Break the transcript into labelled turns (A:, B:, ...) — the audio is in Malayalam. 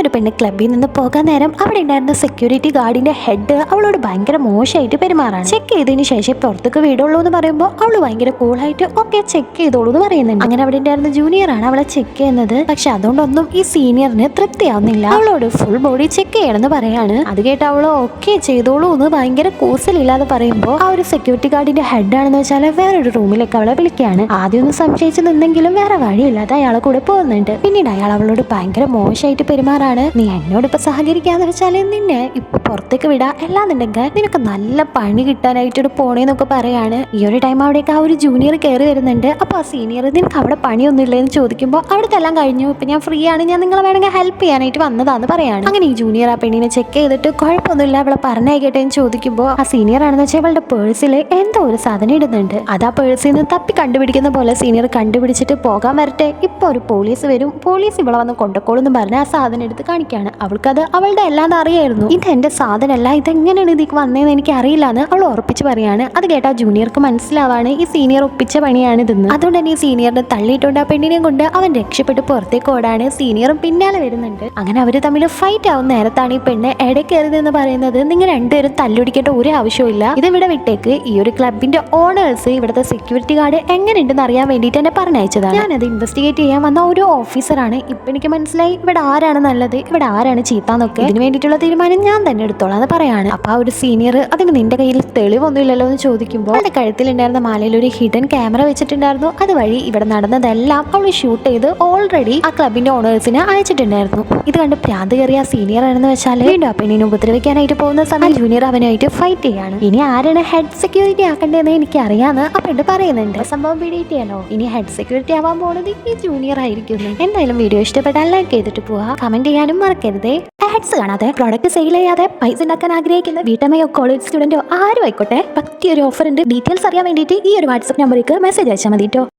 A: ഒരു പെണ്ണ് ക്ലബിൽ നിന്ന് പോകാൻ നേരം അവിടെ ഉണ്ടായിരുന്ന സെക്യൂരിറ്റി ഗാർഡിന്റെ ഹെഡ് അവളോട് ഭയങ്കര മോശമായിട്ട് പെരുമാറാണ്. ചെക്ക് ചെയ്തതിന് ശേഷം പുറത്തേക്ക് വീടുള്ളൂ എന്ന് പറയുമ്പോൾ അവൾ ഭയങ്കര കൂളായിട്ട് ഓക്കെ ചെക്ക് ചെയ്തോളൂ എന്ന് പറയുന്നുണ്ട്. അങ്ങനെ അവിടെ ഉണ്ടായിരുന്ന ജൂനിയർ ആണ് അവളെ ചെക്ക് ചെയ്യുന്നത്. പക്ഷെ അതുകൊണ്ടൊന്നും ഈ സീനിയറിന് തൃപ്തിയാവുന്നില്ല. അവളോട് ഫുൾ ബോഡി ചെക്ക് ചെയ്യണമെന്ന് പറയാണ്. അത് കേട്ട് അവൾ ഓക്കെ ചെയ്തോളൂ എന്ന് ഭയങ്കര കൂസലില്ലാതെ പറയുമ്പോൾ ആ ഒരു സെക്യൂരിറ്റി ഗാർഡിന്റെ ഹെഡ് ആണെന്ന് വെച്ചാൽ വേറൊരു റൂമിലേക്ക് അവളെ വിളിക്കുകയാണ്. ആദ്യം ഒന്ന് സംശയിച്ച് നിന്നെങ്കിലും വേറെ വഴിയില്ലാതെ അയാളെ കൂടെ പോകുന്നുണ്ട്. പിന്നീട് അയാൾ അവളോട് ഭയങ്കര മോശമായിട്ട് പെരുമാറാണ് നീ എന്നോട് ഇപ്പൊ സഹകരിക്കാന്ന് വെച്ചാൽ നിന്നെ ഇപ്പൊ പുറത്തേക്ക് വിടാ അല്ലാന്നുണ്ടെങ്കിൽ നിനക്ക് നല്ല പണി കിട്ടാനായിട്ട് പോണേന്നൊക്കെ പറയാണ്. ഈ ഒരു ടൈം അവിടേക്ക് ആ ഒരു ജൂനിയർ കയറി വരുന്നുണ്ട്. അപ്പൊ ആ സീനിയർ നിനക്ക് അവിടെ പണിയൊന്നുമില്ല എന്ന് ചോദിക്കുമ്പോൾ അവിടുത്തെ എല്ലാം കഴിഞ്ഞു. ഇപ്പൊ ഞാൻ ഫ്രീ ആണ്. ഞാൻ നിങ്ങളെ വേണമെങ്കിൽ ഹെൽപ്പ് ചെയ്യാനായിട്ട് വന്നതാന്ന് പറയാണ്. അങ്ങനെ ഈ ജൂനിയർ ആ പെണ്ണിനെ ചെക്ക് ചെയ്തിട്ട് കുഴപ്പമൊന്നുമില്ല അവളെ പറഞ്ഞയക്കട്ടെ? എന്ന് ചോദിക്കുമ്പോൾ ആ സീനിയർ ആണെന്ന് വെച്ചാൽ അവളുടെ പേഴ്സിൽ എന്തോ ഒരു സാധനം ഇടുന്നുണ്ട്. അത് ആ പേഴ്സിൽ നിന്ന് തപ്പി കണ്ടുപിടിക്കുന്ന പോലെ സീനിയർ കണ്ടുപിടിച്ചിട്ട് പോകാൻ വരട്ടെ. ഇപ്പൊ ഒരു പോലീസ് വരും. പോലീസ് ഇവളെ വന്ന് കൊണ്ടക്കോളെന്ന് പറഞ്ഞ് ആ സാധനം എടുത്ത് കാണിക്കുകയാണ് അവൾക്കത് അവളുടെ അല്ലാതെ അറിയായിരുന്നു. ഇത് എന്റെ സാധനമല്ല ഇതെങ്ങനെയാണ് ഇതിക്ക് വന്നതെന്ന് എനിക്ക് അറിയില്ല എന്ന് അവൾ ഉറപ്പിച്ച് പറയാണ്. അത് കേട്ടാ ജൂനിയർക്ക് മനസ്സിലാവാണ് ഈ സീനിയർ ഒപ്പിച്ച പണിയാണ് ഇതെന്ന് അതുകൊണ്ട് തന്നെ ഈ സീനിയറിനെ തള്ളിയിട്ടുണ്ട്. ആ പെണ്ണിനെ കൊണ്ട് അവൻ രക്ഷപ്പെട്ട് പുറത്തേക്ക് ഓടാണ്. സീനിയറും പിന്നാലെ വരുന്നുണ്ട്. അങ്ങനെ അവർ തമ്മിൽ ഫൈറ്റ് ആവുന്ന നേരത്താണ് ഈ പെണ്ണ് ഇടയ്ക്കരുത് എന്ന് പറയുന്നത്. നിങ്ങൾ രണ്ടുപേരും തല്ലുടിക്കേണ്ട ഒരു ആവശ്യമില്ല ഇത് ഇവിടെ വിട്ടേക്ക്. ഈ ഒരു ക്ലബിന്റെ ഓണേഴ്സ് ഇവിടുത്തെ സെക്യൂരിറ്റി ഗാർഡ് എങ്ങനെയുണ്ടെന്ന് അറിയാൻ വേണ്ടിയിട്ട് എന്നെ പറഞ്ഞയച്ചതാണ്. ഞാനത് ഇൻവെസ്റ്റിഗേറ്റ് ചെയ്യാൻ വന്ന ഒരു ഓഫീസറാണ് ഇപ്പൊ എനിക്ക് മനസ്സിലായി ഇവിടെ ആരാണ് നല്ലത് ഇവിടെ ആരാണ് ചീത്താന്നൊക്കെ? ഇതിന് വേണ്ടിയിട്ടുള്ള തീരുമാനം ഞാൻ തന്നെ എടുത്തോളാം എന്ന് പറയാണ്. അപ്പൊ ആ ഒരു സീനിയർ അതിന് നിന്റെ കയ്യിൽ തെളിവൊന്നും ഇല്ലല്ലോ എന്ന് ചോദിക്കുമ്പോൾ അവളുടെ കഴുത്തിലുണ്ടായിരുന്ന മാലയിൽ ഒരു ഹിഡൻ ക്യാമറ വെച്ചിട്ടുണ്ടായിരുന്നു. അതുവഴി ഇവിടെ നടന്നതെല്ലാം അവൾ ഷൂട്ട് ചെയ്ത് ഓൾറെഡി ആ ക്ലബിന്റെ ഓണേഴ്സിന് അയച്ചിട്ടുണ്ടായിരുന്നു. ഇത് കണ്ട് പ്രാന്ത് കയറിയ സീനിയർ ആണെന്ന് വെച്ചാൽ വീണ്ടും പെണ്ണിനെ ഉപദ്രവിക്കാനായിട്ട് പോകുന്ന സമയം ജൂനിയർ അവനായിട്ട് ഫൈറ്റ് ചെയ്യാണ്. ഇനി ആരാണ് ഹെഡ് സെക്യൂരിറ്റി ആക്കേണ്ടതെന്ന് എനിക്ക് അറിയാന്ന് പെണ്ണ് പറയുന്നുണ്ട്. സംഭവം ആണോ ഇനി ഹെഡ് സെക്യൂരിറ്റി ആവാൻ പോണത് ഈ ജൂനിയർ ആയിരിക്കുന്നു എന്തായാലും വീഡിയോ ഇഷ്ടപ്പെട്ടാൽ ലൈക്ക് ചെയ്തിട്ട് പോവാ. കമന്റ് ചെയ്യാനും മറക്കരുതേ. ആഡ്സ് കാണാതെ പ്രോഡക്റ്റ് സെയിൽ ചെയ്യാതെ പൈസ ഉണ്ടാക്കാൻ ആഗ്രഹിക്കുന്ന വീട്ടമ്മയോ കോളേജ് സ്റ്റുഡന്റോ ആരും ആയിക്കോട്ടെ. പറ്റിയൊരു ഓഫർ ഉണ്ട്. ഡീറ്റെയിൽസ് അറിയാൻ വേണ്ടിയിട്ട് ഈ ഒരു വാട്സ്ആപ്പ് നമ്പറിലേക്ക് മെസ്സേജ് അയച്ചാൽ മതി കേട്ടോ